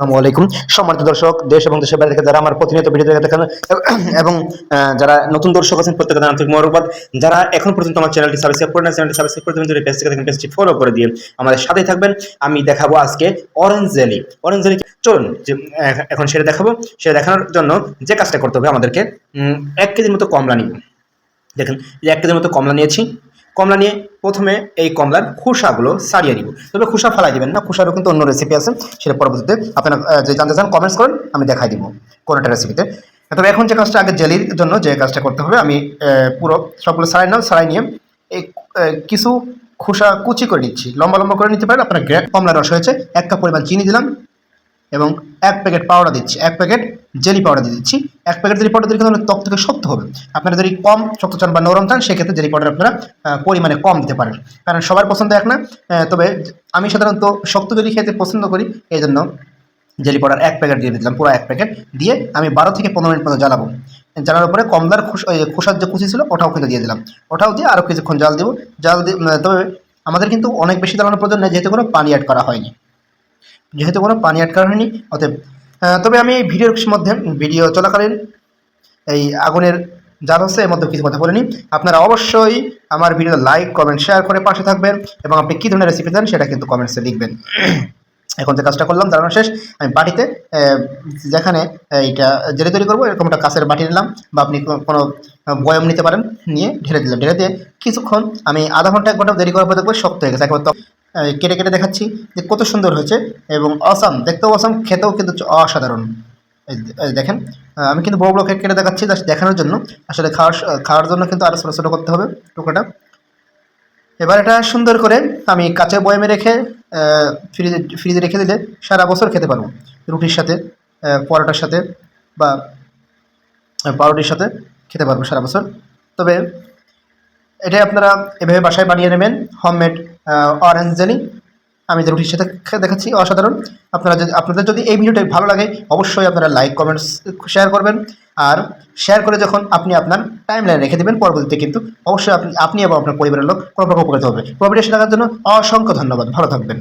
আলাইকুম। সম্মানিত দর্শক, দেশ এবং দেশের বাইরে যারা আমার প্রতিনিয়ত ভিডিও দেখে থাকেন, এবং যারা নতুন দর্শক আছেন, প্রত্যেকে জানাতে মোরবাদ যারা এখন পর্যন্ত আমার চ্যানেলটি সাবস্ক্রাইব করে না চ্যানেলটি সাবস্ক্রাইব করে দেবেন থেকে দেখেন, পেজটি ফলো করে দিয়ে আমাদের সাথেই থাকবেন। আমি দেখাবো আজকে অরেঞ্জ জেলি অরেঞ্জ জেলি চলুন, যে এখন সেটা দেখাবো। সেটা দেখানোর জন্য যে কাজটা করতে হবে আমাদেরকে এক কেজির মতো কমলা নিব। দেখেন এক কেজির মতো কমলা নিয়েছি। কমলা নিয়ে প্রথমে এই কমলার খোসাগুলো সারিয়ে নিব। তবে খোসা ফালাই দেবেন না, খোসারও কিন্তু অন্য রেসিপি আছে, সেটা পরবর্তীতে আপনারা যে জানতে চান কমেন্টস করেন, আমি দেখাই দিব কোনো একটা রেসিপিতে তবে এখন যে কাজটা, আগে জেলির জন্য যে কাজটা করতে হবে, আমি পুরো সবগুলো সারাই নাম সারাই নিয়ে এই কিছু খোসা কুচি করে নিচ্ছি। লম্বা লম্বা করে নিতে পারেন, আপনার গ্রে- কমলা রস হয়েছে, এক কাপ পরিমাণ চিনি দিলাম এবং এক প্যাকেট পাউডার দিচ্ছি, এক প্যাকেট জেলি পাউডার দিয়ে দিচ্ছি। এক প্যাকেট জেলি পাউডার দিলে কিন্তু ত্বক থেকে শক্ত হবে। আপনারা যদি কম শক্ত চান বা নরম চান, সেক্ষেত্রে জেলি পাউডার আপনারা পরিমাণে কম দিতে পারেন। কারণ সবার পছন্দ এক না তবে আমি সাধারণত শক্ত জেলি খেতে পছন্দ করি এই জন্য জেলি পাউডার এক প্যাকেট দিয়ে দিলাম, পুরো এক প্যাকেট দিয়ে আমি বারো থেকে পনেরো মিনিট পর্যন্ত জ্বালাবো। জ্বালানোর পরে কমলার খোসার যে কুচি ছিল, ওটাও কিন্তু দিয়ে দিলাম। ওটাও দিয়ে আরও কিছুক্ষণ জাল দেবো। জাল দিয়ে তবে আমাদের কিন্তু অনেক বেশি জ্বালানোর প্রয়োজন নেই, যেহেতু কোনো পানি অ্যাড করা হয়নি। যেহেতু কোনো পানি করা হয়নি, অতএব তবে আমি এই ভিডিওর মধ্যে ভিডিও চলাকালীন এই আগুনের জাল হচ্ছে এর মধ্যে কিছু কথা বলিনি আপনারা অবশ্যই আমার ভিডিও লাইক কমেন্ট শেয়ার করে পাশে থাকবেন এবং আপনি কী ধরনের রেসিপি চান সেটা কিন্তু কমেন্টসে লিখবেন। এখন যে কাজটা করলাম, দাঁড়ানো শেষ, আমি বাটিতে যেখানে এইটা জেলে তৈরি করব, এরকম একটা কাঁচের বাটি নিলাম বা আপনি কোনো- বয়ম নিতে পারেন, নিয়ে ঢেলে দিলাম। ঢেলে দিয়ে কিছুক্ষণ আমি আধা ঘণ্টা এক ঘণ্টা দেরি করার পর দেখব শক্ত হয়ে গেছে, একবার কেটে কেটে দেখাচ্ছি যে কত সুন্দর হয়েছে এবং অসাম দেখতেও অসাম খেতেও কিন্তু অসাধারণ। দেখেন আমি কিন্তু বড় বড় কেটে দেখাচ্ছি জাস্ট দেখানোর জন্য। আসলে খাওয়ার খাওয়ার জন্য কিন্তু আরও ছোটো ছোটো করতে হবে টুকরোটা। এবার এটা সুন্দর করে আমি কাঁচের বয়ামে রেখে ফ্রিজে ফ্রিজে রেখে দিলে সারা বছর খেতে পারব। রুটির সাথে পরোটার সাথে বা পাউরুটির সাথে খেতে পারব সারা বছর। তবে এটা আপনারা এভাবে বাসায় বানিয়ে নেবেন হোমমেড অরেঞ্জ জেলি আমি যে রুটির সাথে দেখাচ্ছি, অসাধারণ। আপনারা যদি আপনাদের যদি এই ভিডিওটা ভালো লাগে, অবশ্যই আপনারা লাইক কমেন্টস শেয়ার করবেন। আর শেয়ার করে যখন আপনি আপনার টাইম লাইন রেখে দেবেন, পরবর্তীতে কিন্তু অবশ্যই আপনি আপনি এবং আপনার পরিবারের লোক কোনো প্রকার উপকৃত হবে। প্রভিডেন্ট দেখার জন্য অসংখ্য ধন্যবাদ। ভালো থাকবেন।